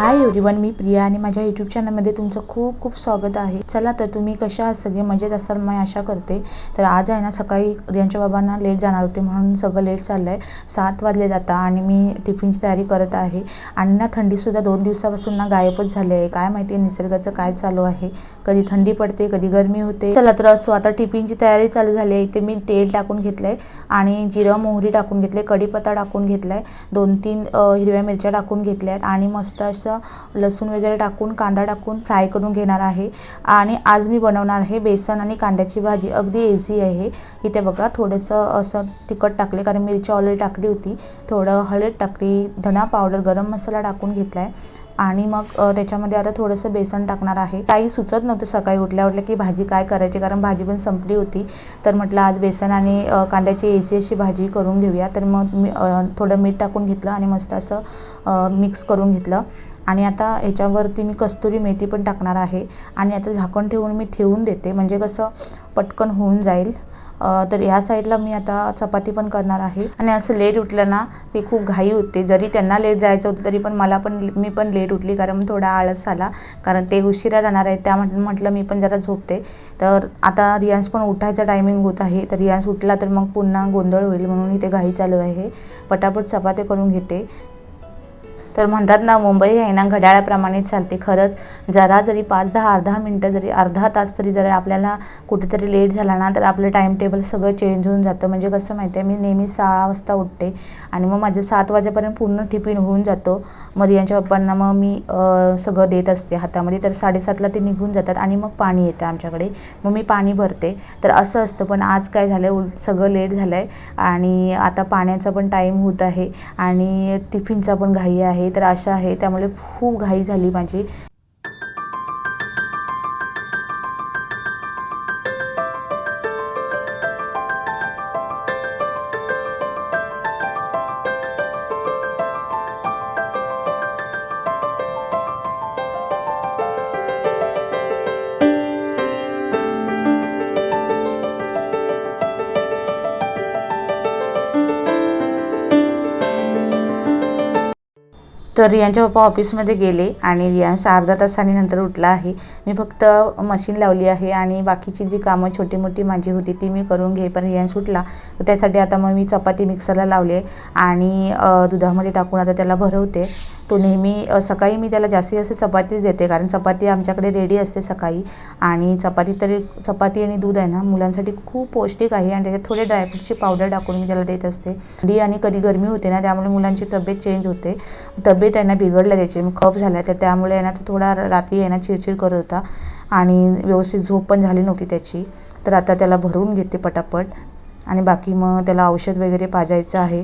Hi everyone मी प्रिया आणि माझ्या YouTube चॅनलमध्ये तुमचं खूप खूप स्वागत आहे. चला तर तुम्ही कशा आहात? सगळे मजेत असाल मी आशा करते. तर आज आहे ना सकाळी रियांच्या बाबांना लेट जाणार होते म्हणून सगळं लेट चाललं आहे सात वाजले जाता आणि मी टिफिनची तयारी करत आहे. आणि ना थंडीसुद्धा दोन दिवसापासून ना गायबच झाले आहे काय माहिती आहे निसर्गाचं काय चालू आहे? कधी थंडी पडते कधी गरमी होते. चला तर असो आता टिफिनची तयारी चालू झाली आहे. इथे मी तेल टाकून घेतलं आहे आणि जिरं मोहरी टाकून घेतले कढीपत्ता टाकून घेतला आहे दोन तीन हिरव्या मिरच्या टाकून घेतल्या आहेत आणि मस्त असं लसूण वगैरे टाकून कांदा टाकून फ्राय करून घेणार आहे. आणि आज मी बनवणार आहे बेसन आणि कांद्याची भाजी. अगदी इझी आहे. इथे बघा थोडंसं असं तिखट टाकले कारण मिरची ऑलरेडी टाकली होती. थोडं हळद टाकली धना पावडर गरम मसाला टाकून घेतला आहे आणि मग त्याच्यामध्ये आता थोडंसं बेसन टाकणार आहे. काही सुचत नव्हतं सकाळी उठल्या उठल्या की भाजी काय करायची कारण भाजी पण संपली होती. तर म्हटलं आज बेसन आणि कांद्याची याची अशी भाजी करून घेऊया. तर मग मी थोडं मीठ टाकून घेतलं आणि मस्त असं मिक्स करून घेतलं. आणि आता ह्याच्यावरती मी कस्तुरी मेथी पण टाकणार आहे. आणि आता झाकण ठेवून मी ठेवून देते. म्हणजे कसं पटकन होऊन जाईल. तर ह्या साईडला मी आता चपाती पण करणार आहे. आणि असं लेट उठलं ना ते खूप घाई होते. जरी त्यांना लेट जायचं होतं तरी पण मला पण मी पण लेट उठली. कारण थोडा आळस आला. कारण ते उशिरा जाणार आहे त्या म्हट म्हटलं मी पण जरा झोपते. तर आता रियांश पण उठायचा टायमिंग होत आहे. तर रियांश उठला तर मग पुन्हा गोंधळ होईल म्हणून इथे घाई चालू आहे. पटापट चपाती करून घेते. तर म्हणतात ना मुंबई आहे ना घड्याळाप्रमाणे चालते. खरंच जरा जरी पाच दहा अर्धा मिनटं जरी अर्धा तास तरी जरी आपल्याला कुठेतरी लेट झाला ना तर आपलं टाईम टेबल सगळं चेंज होऊन जातं. म्हणजे कसं माहिती आहे मी नेहमी सहा वाजता उठते आणि मग माझं सात वाजेपर्यंत पूर्ण टिफिन होऊन जातो. मग यांच्या पप्पांना मग मी सगळं देत असते हातामध्ये. तर साडेसातला ते निघून जातात आणि मग पाणी येतं आमच्याकडे. मग मी पाणी भरते. तर असं असतं. पण आज काय झालं आहे उल सगळं लेट झालं आहे आणि आता पाण्याचा पण टाईम होत आहे आणि टिफिनचा पण घाई आहे. तर अशा आहे त्यामुळे खूप घाई झाली माझी. तर रियांच्या पप्पा ऑफिसमध्ये गेले आणि रियांश अर्धा तासाने नंतर उठला आहे. मी फक्त मशीन लावली आहे आणि बाकीची जी कामं छोटी मोठी माझी होती ती मी करून घे पण रियांश उठला तर त्यासाठी आता मग मी चपाती मिक्सरला लावली आहे आणि दुधामध्ये टाकून आता त्याला भरवते. तो नेहमी सकाळी मी त्याला जास्तीत जास्त चपातीच देते कारण चपाती आमच्याकडे रेडी असते सकाळी. आणि चपाती तरी चपाती आणि दूध आहे ना मुलांसाठी खूप पौष्टिक आहे आणि त्याच्यात थोडे ड्रायफ्रूटची पावडर टाकून मी त्याला देत असते. थंडी आणि कधी गरमी होते ना त्यामुळे मुलांची तब्येत चेंज होते. तब्येत आहे ना बिघडल्या त्याची खप झाला तर त्यामुळे आहे ना तो थोडा रात्री आहे ना चिडचिड करत होता. आणि व्यवस्थित झोप पण झाली नव्हती त्याची. तर आता त्याला भरून घेते पटापट. आणि बाकी मग त्याला औषध वगैरे पाजायचं आहे.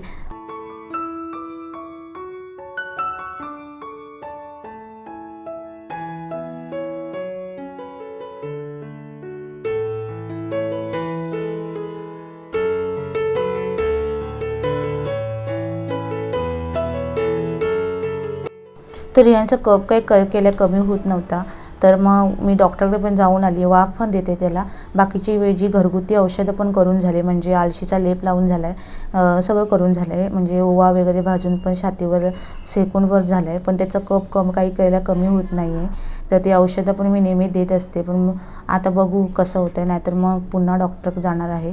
तर यांचा कप काही क केल्या कमी होत नव्हता. तर मग मी डॉक्टरकडे पण जाऊन आली वाफ पण देते त्याला. बाकीची वे जी घरगुती औषधं पण करून झाले म्हणजे आळशीचा लेप लावून झाला आहे सगळं करून झालं आहे म्हणजे ओवा वगैरे भाजून पण छातीवर सेकूनवर झालं आहे पण त्याचं कप कम काही केल्या कमी होत नाही आहे तर ती औषधं पण मी नेहमी देत असते. पण आता बघू कसं होतं आहे नाहीतर मग पुन्हा डॉक्टर जाणार आहे.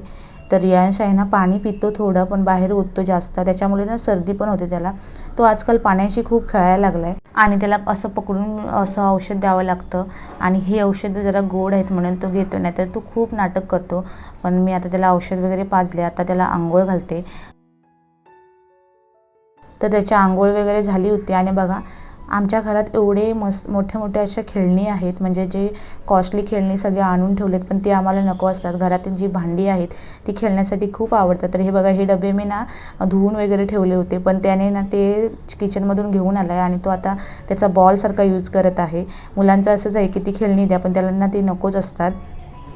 तर रियांश आहे ना पाणी पितो थोडं पण बाहेर ओततो जास्त. त्याच्यामुळे ना सर्दी पण होते त्याला. तो आजकाल पाण्याशी खूप खेळायला लागला आहे आणि त्याला असं पकडून असं औषध द्यावं लागतं. आणि हे औषधं जरा गोड आहेत म्हणून तो घेतो नाही तर तो खूप नाटक करतो. पण मी आता त्याला औषध वगैरे पाजले आता त्याला आंघोळ घालते. तर त्याची आंघोळ वगैरे झाली होती. आणि बघा आमच्या घरात एवढे मस्त मोठे मोठे अशा खेळणी आहेत म्हणजे जे कॉस्टली खेळणी सगळे आणून ठेवलेत पण ती आम्हाला नको असतात. घरातील जी भांडी आहेत ती खेळण्यासाठी खूप आवडतात. तर हे बघा हे डबे मी ना धुवून वगैरे ठेवले होते पण त्याने ना ते किचनमधून घेऊन आला आहे आणि तो आता त्याचा बॉलसारखा यूज करत आहे. मुलांचं असंच आहे की ती खेळणी द्या पण त्याला ना ती नकोच असतात.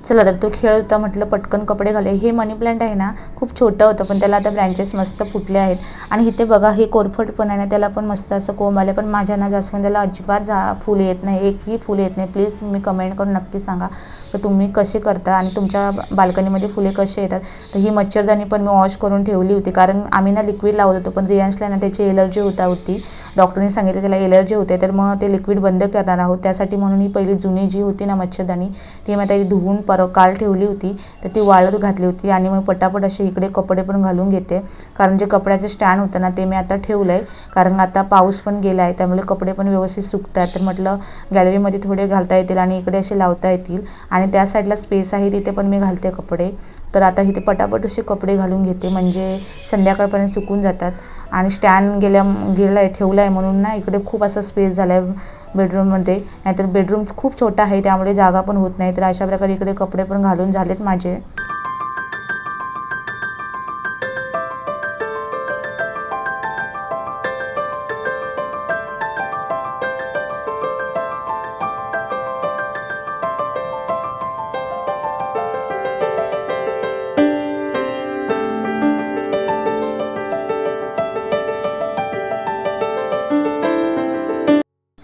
चला तर तो खेळ होता म्हटलं पटकन कपडे घाले हे मनी प्लांट आहे ना खूप छोटं होतं पण त्याला आता ब्रँचेस मस्त फुटले आहेत. आणि इथे बघा हे कोरफट पण आहे ना त्याला पण मस्त असं कोंब आले पण माझ्या ना जास्वंदाला अजिबात जा फुलं येत नाही. एकही फुल येत नाही. प्लीज मी कमेंट करून नक्की सांगा. तर तुम्ही कसे करता? आणि तुमच्या बाल्कनीमध्ये फुले कसे येतात? तर ही मच्छरदाणी पण मी वॉश करून ठेवली होती. कारण आम्ही ना लिक्विड लावत होतो पण रियांशला ना त्याची एलर्जी होता होती. डॉक्टरने सांगितलं त्याला एलर्जी होते तर मग ते लिक्विड बंद करणार आहोत. त्यासाठी म्हणून ही पहिली जुनी जी होती ना मच्छरदाणी ती मी आता धुवून पर काल ठेवली होती. तर ती वाळत घातली होती आणि मग पटापट असे इकडे कपडे पण घालून घेते. कारण जे कपड्याचं स्टँड होतं ना ते मी आता ठेवलं आहे कारण आता पाऊस पण गेला आहे त्यामुळे कपडे पण व्यवस्थित सुकतात. तर म्हटलं गॅलरीमध्ये थोडे घालता येतील आणि इकडे असे लावता येतील. आणि त्या साईडला स्पेस आहे तिथे पण मी घालते कपडे. तर आता इथे पटापट असे कपडे घालून घेते म्हणजे संध्याकाळपर्यंत सुकून जातात. आणि स्टँड गेल्या गेला आहे ठेवला आहे म्हणून ना इकडे खूप असा स्पेस झाला आहे बेडरूममध्ये नाहीतर बेडरूम खूप छोटा आहे त्यामुळे जागा पण होत नाही. तर अशा प्रकारे इकडे कपडे पण घालून झालेत माझे.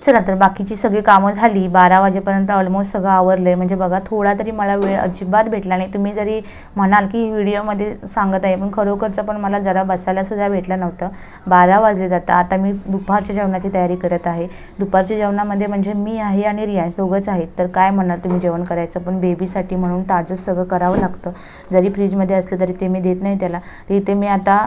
चला तर बाकीची सगळी कामं झाली. बारा वाजेपर्यंत ऑलमोस्ट सगळं आवरलं आहे म्हणजे बघा थोडा तरी मला वेळ अजिबात भेटला नाही. तुम्ही जरी म्हणाल की व्हिडिओमध्ये सांगत आहे पण खरोखरचं पण मला जरा बसायला सुद्धा भेटलं नव्हतं. बारा वाजले जातं आता मी दुपारच्या जेवणाची तयारी करत आहे. दुपारच्या जेवणामध्ये म्हणजे मी आहे आणि रियाज दोघंच आहेत. तर काय म्हणाल तुम्ही जेवण करायचं? पण बेबीसाठी म्हणून ताजंच सगळं करावं लागतं. जरी फ्रीजमध्ये असलं तरी ते मी देत नाही त्याला. तर इथे मी आता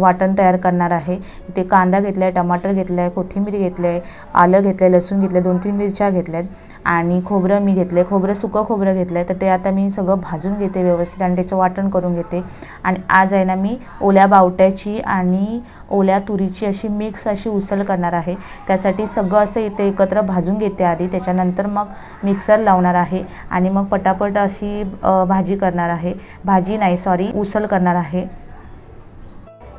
वाटण तयार करणार आहे. इथे कांदा घेतला आहे टमाटर घेतलं आहे कोथिंबीर घेतलं आहे आलं घेतलं घेतले लसूण घेतलं दोन तीन मिरच्या घेतल्यात आणि खोबरं मी घेतलं आहे खोबरं सुकं खोबरं घेतलं आहे तर ते आता मी सगळं भाजून घेते व्यवस्थित आणि त्याचं वाटण करून घेते. आणि आज आहे ना मी ओल्या बावट्याची आणि ओल्या तुरीची अशी मिक्स अशी उसळ करणार आहे. त्यासाठी सगळं असं इथे एकत्र भाजून घेते आधी. त्याच्यानंतर मग मिक्सर लावणार आहे आणि मग पटापट अशी भाजी करणार आहे. भाजी नाही सॉरी उसळ करणार आहे.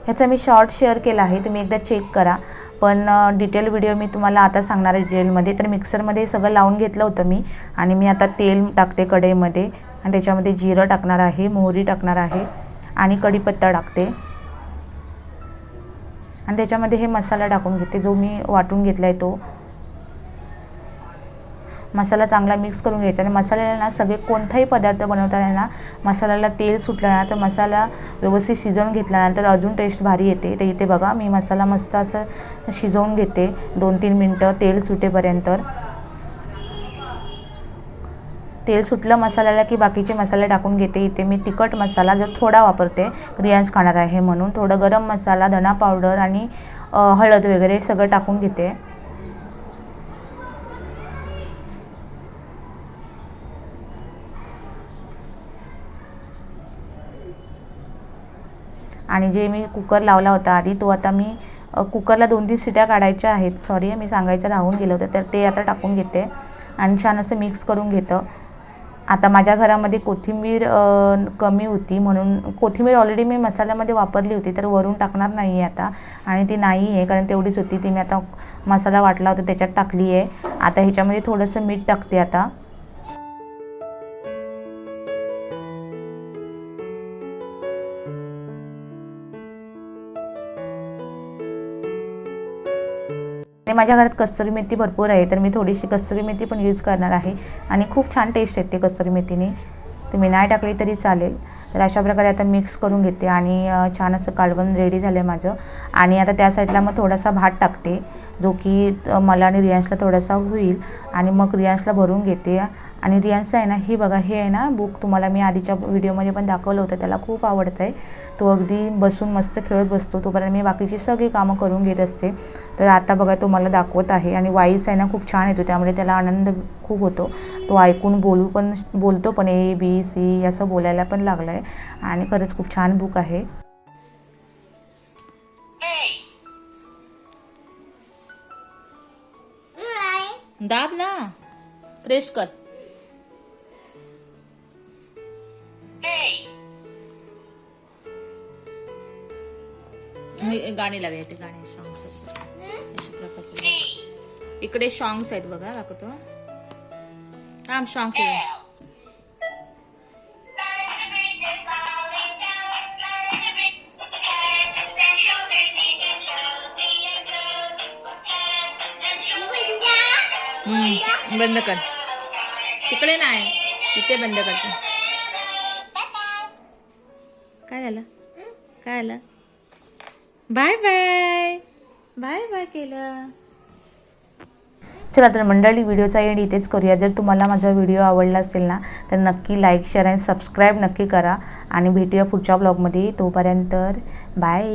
ह्याचा मी शॉर्ट शेअर केला आहे तुम्ही एकदा चेक करा. पण डिटेल व्हिडिओ मी तुम्हाला आता सांगणार आहे डिटेलमध्ये. तर मिक्सरमध्ये सगळं लावून घेतलं होतं मी आणि मी आता तेल टाकते कढईमध्ये आणि त्याच्यामध्ये जिरं टाकणार आहे मोहरी टाकणार आहे आणि कढीपत्ता टाकते. आणि त्याच्यामध्ये हे मसाला टाकून घेते जो मी वाटून घेतला आहे तो. मसाला चांगला मिक्स करून घ्यायचा. आणि मसाल्याला ना सगळे कोणताही पदार्थ बनवताना ना मसाल्याला तेल सुटलं ना तर मसाला व्यवस्थित शिजवून घेतल्यानंतर अजून टेस्ट भारी येते. तर इथे बघा मी मसाला मस्त असं शिजवून घेते. दोन तीन मिनटं तेल सुटेपर्यंत. तेल सुटलं मसाल्याला की बाकीचे मसाले टाकून घेते. इथे मी तिखट मसाला जो थोडा वापरते रियाज खाणार आहे म्हणून. थोडं गरम मसाला धना पावडर आणि हळद वगैरे सगळं टाकून घेते. आणि जे मी कुकर लावला होता आधी तो आता मी कुकरला दोन तीन शिट्या काढायच्या आहेत. सॉरी मी सांगायचं राहून गेलं होतं तर ते आता टाकून घेते. आणि छान असं मिक्स करून घेतं. आता माझ्या घरामध्ये कोथिंबीर कमी होती म्हणून कोथिंबीर ऑलरेडी मी मसाल्यामध्ये वापरली होती तर वरून टाकणार नाही आहे आता. आणि ती नाही आहे कारण तेवढीच होती. ती मी आता मसाला वाटला होता त्याच्यात टाकली आहे आता ह्याच्यामध्ये थोडंसं मीठ टाकते आता. आणि माझ्या घरात कस्तुरी मेथी भरपूर आहे तर मी थोडीशी कस्तुरी मेथी पण यूज करणार आहे. आणि खूप छान टेस्ट येते कस्तुरी मेथीने. तुम्ही नाही टाकली तरी चालेल. तर अशा प्रकारे आता मिक्स करून घेते आणि छान असं कालवण रेडी झालं आहे माझं. आणि आता त्या साईडला मग थोडासा भात टाकते जो की मला आणि रियांशला थोडासा होईल. आणि मग रियांशला भरून घेते. आणि रियांशचं आहे ना ही बघा हे आहे ना बुक तुम्हाला मी आधीच्या व्हिडिओमध्ये पण दाखवलं होतं त्याला खूप आवडतं आहे तो अगदी बसून मस्त खेळत बसतो तोपर्यंत मी बाकीची सगळी कामं करून घेत असते. तर आता बघा तो मला दाखवत आहे आणि वाईस आहे ना खूप छान येतो त्यामुळे त्याला आनंद खूप होतो. तो ऐकून बोलू पण बोलतो पण ए बी सी असं बोलायला पण लागलं आहे आणि खरंच खूप छान बुक आहे. दाब ना. फ्रेश कर. गाणी लावूया ते गाणे सॉंग्स असतात. अशा प्रकारचे इकडे सॉंग्स आहेत बघा दाखवतो. हा सॉंग्स बंद कर. तिकडे नाही इथे बंद करतो काय झालं? काय आलं? Bye bye. बाय बाय केलं. चला तर मंडळी व्हिडिओचा एंड इथेच करूया. जर तुम्हाला माझा व्हिडिओ आवडला असेल ना तर नक्की लाईक शेअर आणि सबस्क्राईब नक्की करा. आणि भेटूया पुढच्या ब्लॉगमध्ये तोपर्यंत बाय